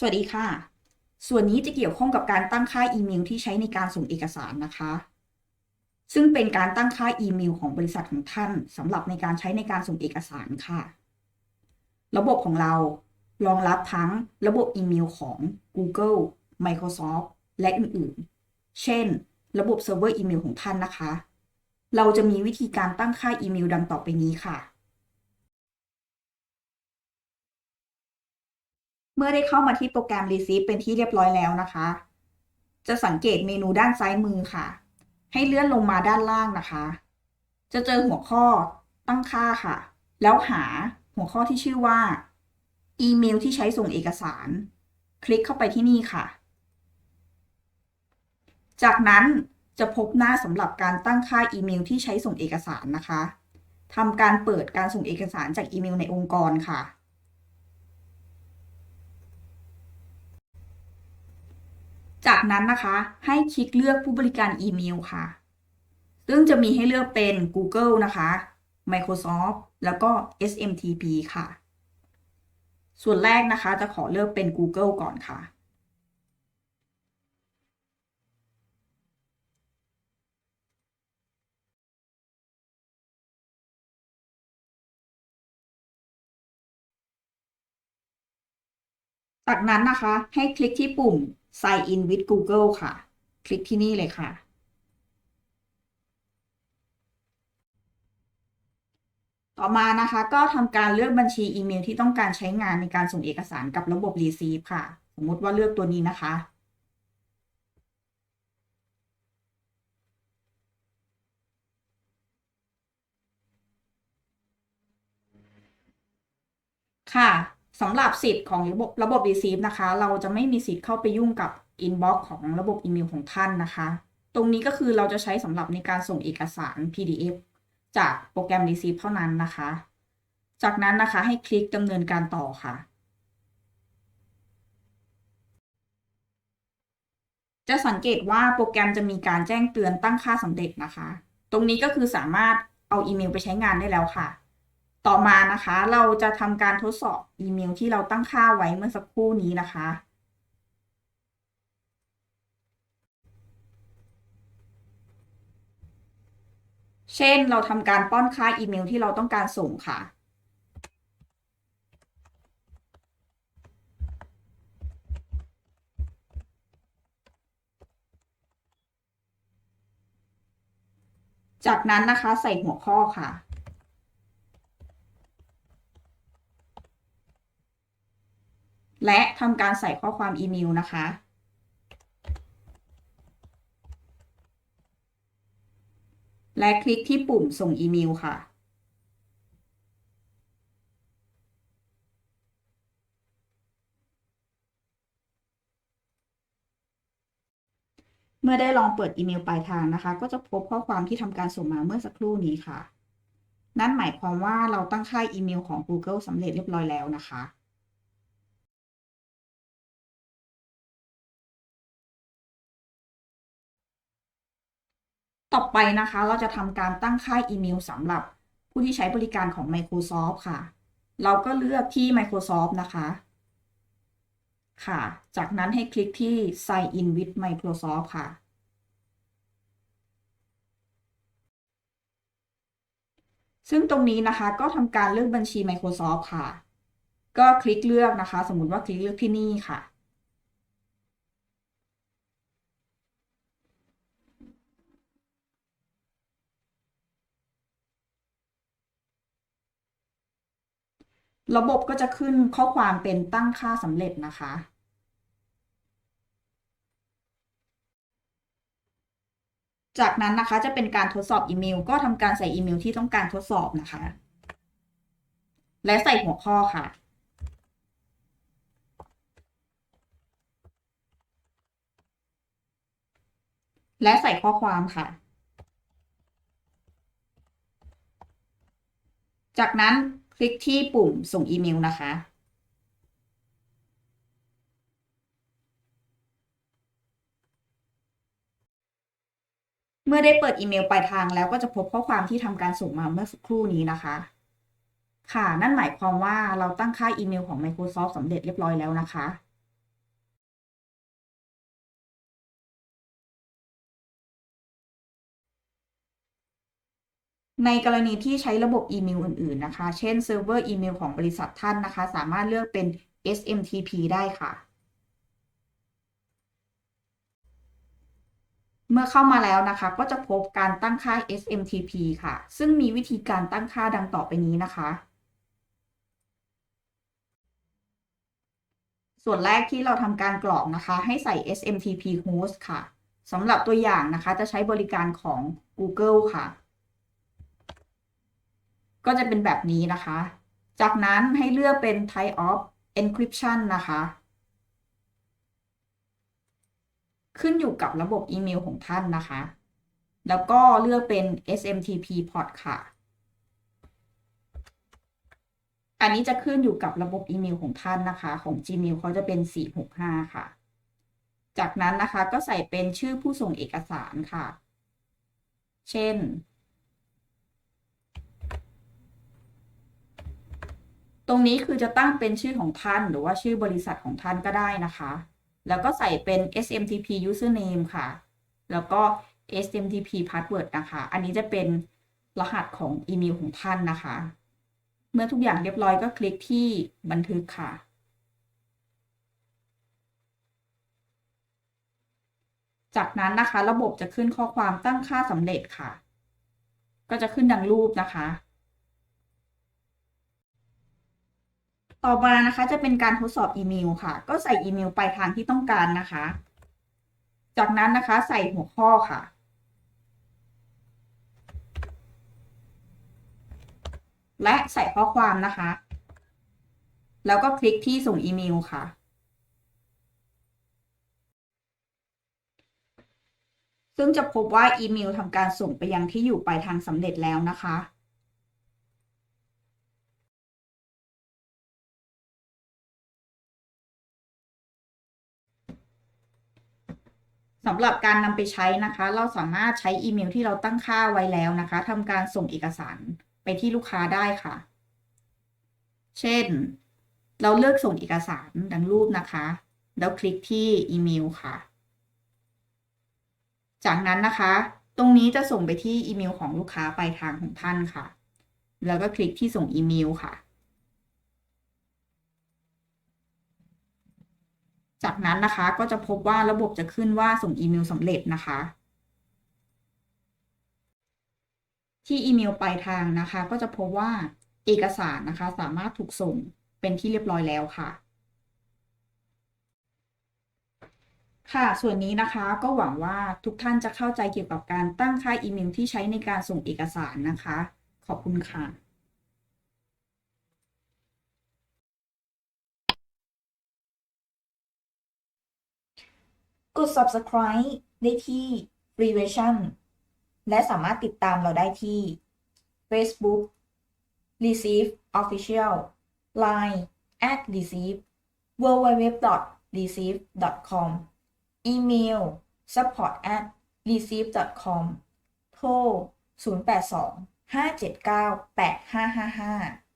สวัสดีค่ะ ส่วนนี้จะเกี่ยวข้องกับการตั้งค่าอีเมลที่ใช้ในการส่งเอกสารนะคะ ซึ่งเป็นการตั้งค่าอีเมลของบริษัทของท่านสำหรับในการใช้ในการส่งเอกสารค่ะ ระบบของเรารองรับทั้งระบบอีเมลของ Google Microsoft และอื่นๆ เช่น ระบบเซิร์ฟเวอร์อีเมลของท่านนะคะ เราจะมีวิธีการตั้งค่าอีเมลดังต่อไปนี้ค่ะ เมื่อได้เข้ามาที่โปรแกรม Receive เป็นที่เรียบร้อยแล้วนะคะ จะสังเกตเมนูด้านซ้ายมือค่ะ ให้เลื่อนลงมาด้านล่างนะคะ จะเจอหัวข้อตั้งค่าค่ะ แล้วหาหัวข้อที่ชื่อว่า อีเมลที่ใช้ส่งเอกสาร คลิกเข้าไปที่นี่ค่ะ จากนั้นจะพบหน้าสำหรับการตั้งค่าอีเมลที่ใช้ส่งเอกสารนะคะทำการเปิดการส่งเอกสารจากอีเมลในองค์กรค่ะ จากนั้นนะคะ ให้คลิกเลือกผู้บริการอีเมลค่ะ ซึ่งจะมีให้เลือกเป็น Google นะคะ Microsoft แล้วก็ SMTP ค่ะ ส่วนแรกนะคะจะขอเลือกเป็น Google ก่อนค่ะ จากนั้นนะคะให้คลิกที่ปุ่ม Sign in with Google ค่ะ คลิกที่นี่เลยค่ะ ต่อมานะคะก็ทำการเลือกบัญชีอีเมลที่ต้องการใช้งานในการส่งเอกสารกับระบบ Receive ค่ะ สมมุติว่าเลือกตัวนี้นะคะค่ะ สำหรับสิทธิ์ของระบบระบบ Receive นะคะ เราจะไม่มีสิทธิ์เข้าไปยุ่งกับ Inbox ของระบบอีเมลของท่านนะคะ ตรงนี้ก็คือเราจะใช้สำหรับในการส่งเอกสาร PDF จากโปรแกรม Receive เท่านั้นนะคะ จากนั้นนะคะให้คลิกดำเนินการต่อค่ะ จะสังเกตว่าโปรแกรมจะมีการแจ้งเตือนตั้งค่าสำเร็จนะคะ ตรงนี้ก็คือสามารถเอาอีเมลไปใช้งานได้แล้วค่ะ ต่อมานะคะ เราจะทำการทดสอบอีเมลที่เราตั้งค่าไว้เมื่อสักครู่นี้นะคะ เช่นเราทำการป้อนค่าอีเมลที่เราต้องการส่งค่ะจากนั้นนะคะใส่หัวข้อค่ะ และทำการใส่ข้อความอีเมลนะคะ และคลิกที่ปุ่มส่งอีเมลค่ะ เมื่อได้ลองเปิดอีเมลปลายทางนะคะ ก็จะพบข้อความที่ทำการส่งมาเมื่อสักครู่นี้ค่ะ นั่นหมายความว่าเราตั้งค่าอีเมลของ Google สำเร็จเรียบร้อยแล้วนะคะ ต่อไปนะคะเราจะทำการตั้งค่าอีเมลสำหรับผู้ที่ใช้บริการของ Microsoft ค่ะ เราก็เลือกที่ Microsoft นะคะ ค่ะ จากนั้นให้คลิกที่ Sign in with Microsoft ค่ะ ซึ่งตรงนี้นะคะก็ทำการเลือกบัญชี Microsoft ค่ะ ก็คลิกเลือกนะคะ สมมติว่าคลิกเลือกที่นี่ค่ะ ระบบก็จะขึ้นข้อความเป็นตั้งค่าสำเร็จนะคะ จากนั้นนะคะจะเป็นการทดสอบอีเมล ก็ทำการใส่อีเมลที่ต้องการทดสอบนะคะ และใส่หัวข้อค่ะและใส่ข้อความค่ะ จากนั้น ลิกที่ปุ่มส่งอีเมลนะคะ เมื่อได้เปิดอีเมลปลายทางแล้วก็จะพบข้อความที่ทำการส่งมาเมื่อสักครู่นี้นะคะ ค่ะ นั่นหมายความว่าเราตั้งค่าอีเมลของ Microsoft สำเร็จเรียบร้อยแล้วนะคะ ในกรณีที่ใช้ระบบอีเมลอื่นๆนะคะ เช่นเซิร์ฟเวอร์อีเมลของบริษัทท่านนะคะ สามารถเลือกเป็น SMTP ได้ค่ะ เมื่อเข้ามาแล้วนะคะ ก็จะพบการตั้งค่า SMTP ค่ะ ซึ่งมีวิธีการตั้งค่าดังต่อไปนี้นะคะ ส่วนแรกที่เราทำการกรอกนะคะ ให้ใส่ SMTP host ค่ะสำหรับตัวอย่างนะคะ จะใช้บริการของ Google ค่ะ ก็จะเป็นแบบนี้นะคะ จากนั้นให้เลือกเป็น type of encryption นะคะ ขึ้นอยู่กับระบบอีเมลของท่านนะคะ แล้วก็เลือกเป็น SMTP port ค่ะ อันนี้จะขึ้นอยู่กับระบบอีเมลของท่านนะคะ ของ Gmail เขาจะเป็น 465 ค่ะ จากนั้นนะคะก็ใส่เป็นชื่อผู้ส่งเอกสารค่ะ เช่น ตรงนี้คือจะตั้งเป็นชื่อของท่านหรือว่าชื่อบริษัทของท่านก็ได้นะคะ แล้วก็ใส่เป็น SMTP username ค่ะ แล้วก็ SMTP password นะคะ อันนี้จะเป็นรหัสของอีเมลของท่านนะคะ เมื่อทุกอย่างเรียบร้อยก็คลิกที่บันทึกค่ะจากนั้นนะคะ ระบบจะขึ้นข้อความตั้งค่าสำเร็จค่ะ ก็จะขึ้นดังรูปนะคะ ต่อมานะคะจะเป็นการทดสอบอีเมลค่ะ ก็ใส่อีเมลไปทางที่ต้องการนะคะ จากนั้นนะคะใส่หัวข้อค่ะ และใส่ข้อความนะคะ แล้วก็คลิกที่ส่งอีเมลค่ะซึ่งจะพบว่าอีเมลทำการส่งไปยังที่อยู่ปลายทางสำเร็จแล้วนะคะ สำหรับการนำไปใช้นะคะ เราสามารถใช้อีเมลที่เราตั้งค่าไว้แล้วนะคะทำการส่งเอกสารไปที่ลูกค้าได้ค่ะ เช่น เราเลือกส่งเอกสารดังรูปนะคะ แล้วคลิกที่อีเมลค่ะ จากนั้นนะคะ ตรงนี้จะส่งไปที่อีเมลของลูกค้าปลายทางของท่านค่ะ แล้วก็คลิกที่ส่งอีเมลค่ะ จากนั้นนะคะก็จะพบว่าระบบจะขึ้นว่าส่งอีเมลสำเร็จนะคะ ที่อีเมลปลายทางนะคะ ก็จะพบว่าเอกสารนะคะ สามารถถูกส่งเป็นที่เรียบร้อยแล้วค่ะ ค่ะ ส่วนนี้นะคะก็หวังว่าทุกท่านจะเข้าใจเกี่ยวกับการตั้งค่าอีเมลที่ใช้ในการส่งเอกสารนะคะ ขอบคุณค่ะ กด subscribe ได้ที่ Free Version และสามารถติดตามเราได้ที่ Facebook Receive Official Line at receive www.receive.com อีเมล support at receive.com โทร 082 579 8555